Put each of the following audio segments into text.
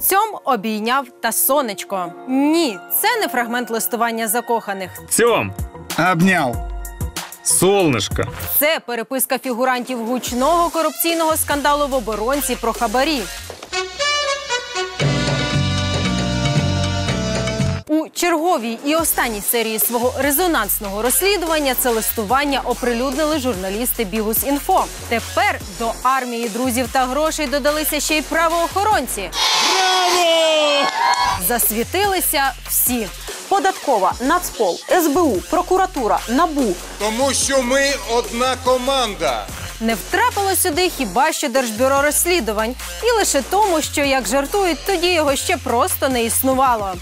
Цьом обійняв та сонечко. Ні, це не фрагмент листування закоханих. Цьом обняв. солнышко. Це переписка фігурантів гучного корупційного скандалу в оборонці про хабарі. У черговій і останній серії свого резонансного розслідування це листування оприлюднили журналісти Бігус Інфо. Тепер до армії друзів та грошей додалися ще й правоохоронці. Браво! Засвітилися всі. Податкова, Нацпол, СБУ, прокуратура, НАБУ. Тому що ми одна команда. Не втрапило сюди хіба що Держбюро розслідувань, і лише тому, що як жартують, тоді його ще просто не існувало.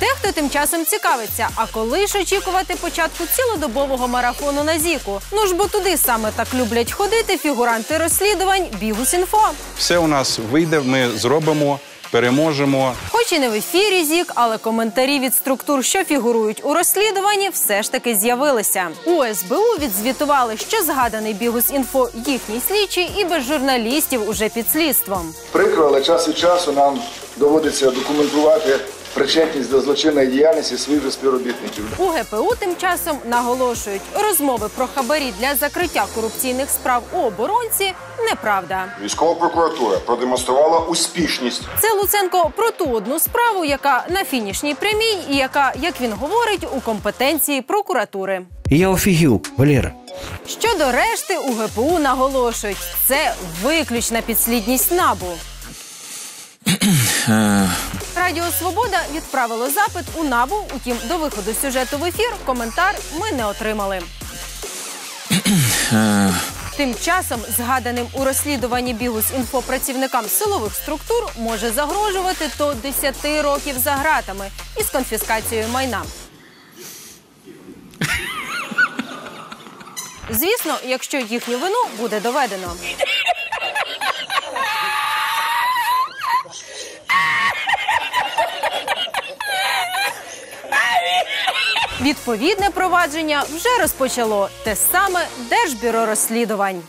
Дехто тим часом цікавиться, а коли ж очікувати початку цілодобового марафону на зіку? Ну ж бо туди саме так люблять ходити фігуранти розслідувань Бігус.Інфо. Все у нас вийде, ми зробимо, переможемо. Хоч і не в ефірі зік, але коментарі від структур, що фігурують у розслідуванні, все ж таки з'явилися. У СБУ відзвітували, що згаданий Бігус.Інфо їхній слідчий і без журналістів уже під слідством. Прикро, але час від часу нам доводиться документувати причетність до злочинної діяльності своїх же співробітників. У ГПУ тим часом наголошують, розмови про хабарі для закриття корупційних справ у оборонці неправда. Військова прокуратура продемонструвала успішність. Це Луценко про ту одну справу, яка на фінішній прямій, і яка, як він говорить, у компетенції прокуратури. Я офігів, Валера. Щодо решти, у ГПУ наголошують, це виключна підслідність набу. Радіо Свобода відправило запит у набу. Утім, до виходу сюжету в ефір коментар ми не отримали. Тим часом згаданим у розслідуванні Бігус інфо працівникам силових структур може загрожувати до 10 років за ґратами із конфіскацією майна. Звісно, якщо їхню вину буде доведено. Відповідне провадження вже розпочало те саме Держбюро розслідувань.